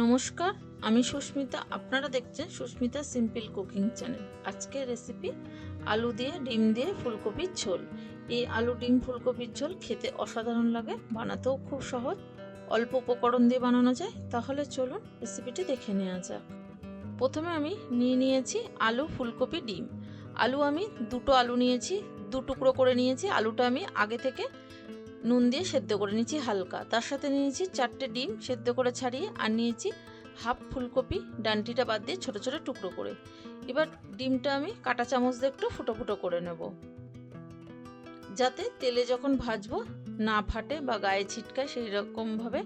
নমস্কার, আমি সুস্মিতা। আপনারা দেখছেন সুস্মিতা সিম্পল কুকিং চ্যানেল আজকের রেসিপি আলু দিয়ে, ডিম দিয়ে ফুলকপির ঝোল। এই আলু, ডিম, ফুলকপির ঝোল খেতে অসাধারণ লাগে, বানাতেও খুব সহজ। অল্প উপকরণ দিয়ে বানানো যায়। তাহলে চলুন রেসিপিটি দেখে নেওয়া যাক। প্রথমে আমি নিয়ে নিয়েছি আলু, ফুলকপি, ডিম। আলু আমি দুটো আলু নিয়েছি, দু টুকরো করে নিয়েছি। আলুটা আমি আগে থেকে নুন দিয়ে সেদ্ধ করে নিয়েছি হালকা। তার সাথে নিয়েছি চারটে ডিম সেদ্ধ করে ছাড়িয়ে আর নিয়েছি হাফ ফুলকপি, ডান্টিটা বাদ দিয়ে ছোট ছোট টুকরো করে। এবার ডিমটা আমি কাঁটা চামচ দিয়ে একটু ফুটো ফুটো করে নেব। যাতে তেলে যখন ভাজবো, না ফাটে বা গায়ে ছিটকায় সেই রকমভাবে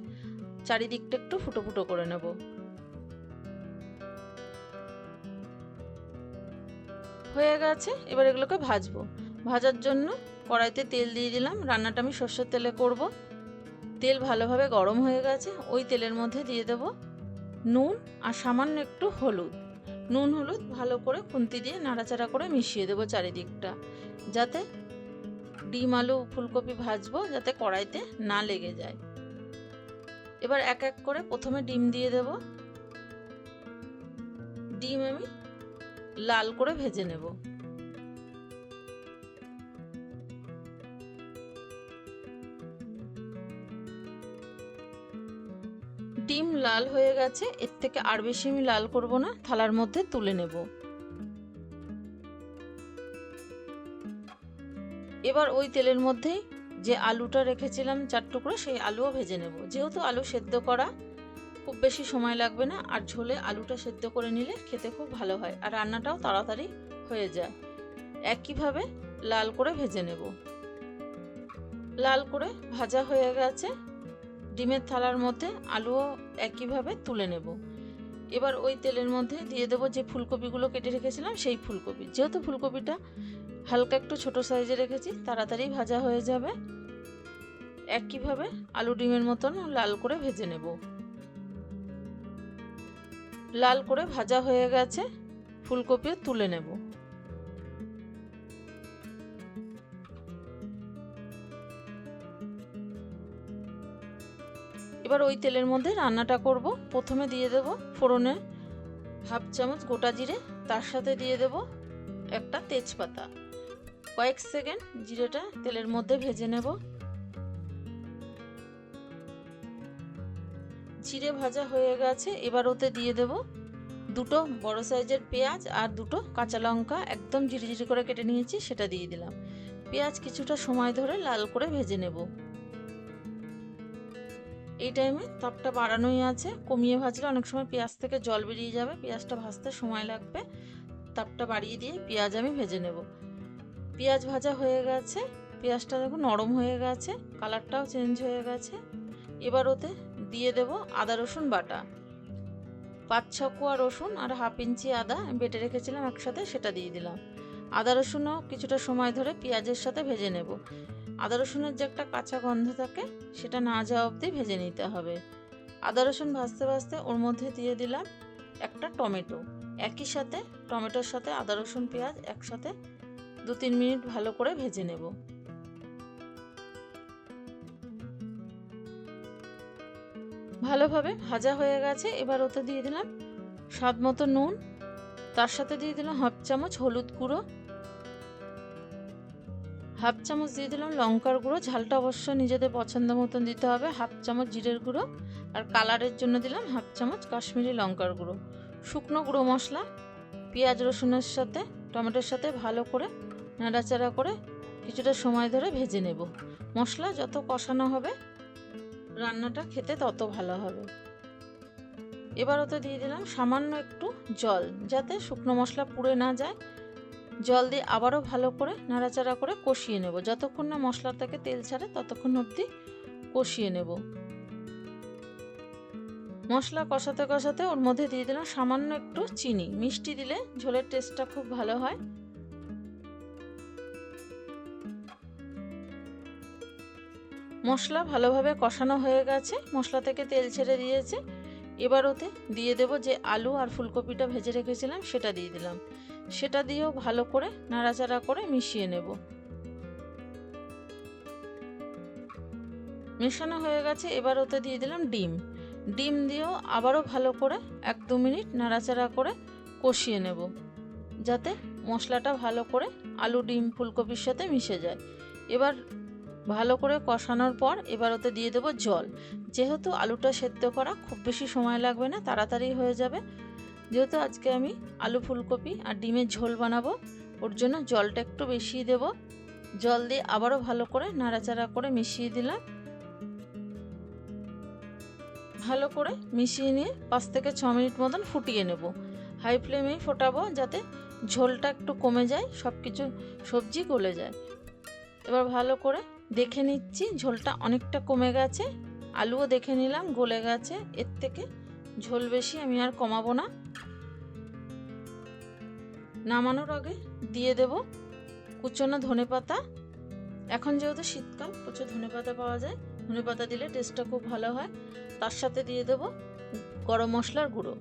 চারিদিকটা একটু ফুটো ফুটো করে নেব। হয়ে গেছে, এবার এগুলোকে ভাজবো। ভাজার জন্য কড়াইতে তেল দিয়ে দিলাম। রান্নাটা আমি সর্ষের তেলে করব। তেল ভালোভাবে গরম হয়ে গেছে। ওই তেলের মধ্যে দিয়ে দেব নুন আর সামান্য একটু হলুদ। নুন, হলুদ ভালো করে খুন্তি দিয়ে নাড়াচাড়া করে মিশিয়ে দেবো চারিদিকটা। যাতে ডিম, আলু, ফুলকপি ভাজবো, যাতে কড়াইতে না লেগে যায়। এবার এক এক করে প্রথমে ডিম দিয়ে দেব। ডিম আমি লাল করে ভেজে নেব। ডিম লাল হয়ে গেছে, এর থেকে আর বেশি আমি লাল করব না, থালার মধ্যে তুলে নেব। এবার ওই তেলের মধ্যেই যে আলুটা রেখেছিলাম চার টুকরো, সেই আলুও ভেজে নেব। যেহেতু আলু সেদ্ধ করা, খুব বেশি সময় লাগবে না, আর ঝোলে আলুটা সেদ্ধ করে নিলে খেতে খুব ভালো হয়, আর রান্নাটাও তাড়াতাড়ি হয়ে যায়। একইভাবে লাল করে ভেজে নেব। লাল করে ভাজা হয়ে গেছে ডিমের থালার মধ্যে আলুও একইভাবে তুলে নেব। এবার ওই তেলের মধ্যে দিয়ে দেবো যে ফুলকপিগুলো কেটে রেখেছিলাম, সেই ফুলকপি। যেহেতু ফুলকপিটা হালকা একটু ছোট সাইজে রেখেছি, তাড়াতাড়ি ভাজা হয়ে যাবে। একইভাবে আলু ডিমের মতন লাল করে ভেজে নেব। লাল করে ভাজা হয়ে গেছে, ফুলকপিও তুলে নেব। এবার ওই তেলের মধ্যে রান্নাটা করব। প্রথমে দিয়ে দেব ফোড়নে হাফ চামচ গোটা জিরে, তার সাথে দিয়ে দেব একটা তেজপাতা। কয়েক সেকেন্ড জিরেটা তেলের মধ্যে ভেজে নেব। জিরে ভাজা হয়ে গেছে, এবার ওতে দিয়ে দেব দুটো বড় সাইজের পেঁয়াজ আর দুটো কাঁচা লঙ্কা। একদম ঝিরিঝিরি করে কেটে নিয়েছি, সেটা দিয়ে দিলাম। পেঁয়াজ কিছুটা সময় ধরে লাল করে ভেজে নেব। এই টাইমে তাপটা বাড়ানোই আছে। কমিয়ে ভাজলে অনেক সময় পেঁয়াজ থেকে জল বেরিয়ে যাবে। পেঁয়াজটা ভাজতে সময় লাগবে। তাপটা বাড়িয়ে দিয়ে পেঁয়াজ আমি ভেজে নেব। পেঁয়াজ ভাজা হয়ে গেছে। পেঁয়াজটা দেখো নরম হয়ে গেছে। কালারটাও চেঞ্জ হয়ে গেছে। এবার ওতে দিয়ে দেব আদা, রসুন বাটা। পাঁচ, ছ কোয়া রসুন আর হাফ ইঞ্চি আদা বেটে রেখেছিলাম একসাথে, সেটা দিয়ে দিলাম। আদা, রসুনও কিছুটা সময় ধরে পেঁয়াজের সাথে ভেজে নেব। আদা রসুনের যে একটা কাঁচা গন্ধ থাকে, সেটা না যাওয়া অবধি ভেজে নিতে হবে। আদা রসুন ভাজতে ভাজতে ওর মধ্যে দিয়ে দিলাম একটা টমেটো। একই সাথে টমেটোর সাথে আদা রসুন পেঁয়াজ একসাথে দু তিন মিনিট ভালো করে ভেজে নেব। ভালোভাবে ভাজা হয়ে গেছে, এবার ওতে দিয়ে দিলাম স্বাদ মতো নুন। তার সাথে দিয়ে দিলাম হাফ চামচ হলুদ গুঁড়ো। হাফ চামচ দিয়ে দিলাম লঙ্কার গুঁড়ো, ঝালটা অবশ্য নিজেদের পছন্দ মতন দিতে হবে। হাফ চামচ জিরের গুঁড়ো আর কালারের জন্য দিলাম হাফ চামচ কাশ্মীরি লঙ্কার গুঁড়ো। শুকনো গুঁড়ো মশলা, পেঁয়াজ রসুনের সাথে, টমেটোর সাথে ভালো করে নাড়াচাড়া করে কিছুটা সময় ধরে ভেজে নেব। মশলা যত কষানো হবে, রান্নাটা খেতে তত ভালো হবে। এবার ওতে দিয়ে দিলাম সামান্য একটু জল, যাতে শুকনো মশলা পুড়ে না যায়। জল দিয়ে আবারও ভালো করে নাড়াচাড়া করে কষিয়ে নেব। যতক্ষণ না মশলা থেকে তেল ছাড়ে ততক্ষণ অবধি কষিয়ে নেব। মশলা কষাতে কষাতে ওর মধ্যে দিয়ে দিলাম সামান্য একটু চিনি। মিষ্টি দিলে ঝোলের টেস্টটা খুব ভালো হয়। মশলা ভালোভাবে কষানো হয়ে গেছে। মশলা থেকে তেল ছেড়ে দিয়েছে। এবার ওতে দিয়ে দেব যে আলু আর ফুলকপিটা ভেজে রেখেছিলাম সেটা দিয়ে দিলাম। সেটা দিয়েও ভালো করে নাড়াচাড়া করে মিশিয়ে নেব। মেশানো হয়ে গেছে, এবার ওতে দিয়ে দিলাম ডিম। ডিম দিয়েও আবারও ভালো করে এক দু মিনিট নাড়াচাড়া করে কষিয়ে নেব, যাতে মশলাটা ভালো করে আলু, ডিম, ফুলকপির সাথে মিশে যায়। এবার ভালো করে কষানোর পর এবার ওতে দিয়ে দেবো জল। যেহেতু আলুটা সেদ্ধ করা খুব বেশি সময় লাগবে না, তাড়াতাড়ি হয়ে যাবে যেহেতু আজকে আমি আলু ফুলকপি আর ডিমের ঝোল বানাবো, ওর জন্য জলটা একটু বেশি দেব। জল দিয়ে আবারও ভালো করে নাড়াচাড়া করে মিশিয়ে দিলাম। ভালো করে মিশিয়ে নিয়ে পাঁচ থেকে ছ মিনিট মতন ফুটিয়ে নেব। হাই ফ্লেমেই ফোটাবো যাতে ঝোলটা একটু কমে যায় সব কিছু সবজি গলে যায়। এবার ভালো করে দেখে নিচ্ছি ঝোলটা অনেকটা কমে গেছে। আলুও দেখে নিলাম গলে গেছে। এর থেকে ঝোল বেশি আমি আর কমাবো না। নামানোর আগে দিয়ে দেব কুচনো ধনে পাতা। এখন যেহেতু শীতকাল, প্রচুর ধনে পাতা পাওয়া যায়। ধনে পাতা দিলে টেস্টটা খুব ভালো হয়। তার সাথে দিয়ে দেব গরম মশলার গুঁড়ো।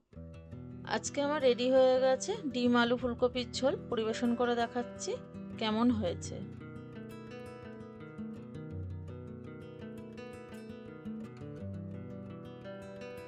আজকে আমার রেডি হয়ে গেছে ডিম, আলু, ফুলকপির ঝোল। পরিবেশন করে দেখাচ্ছি কেমন হয়েছে।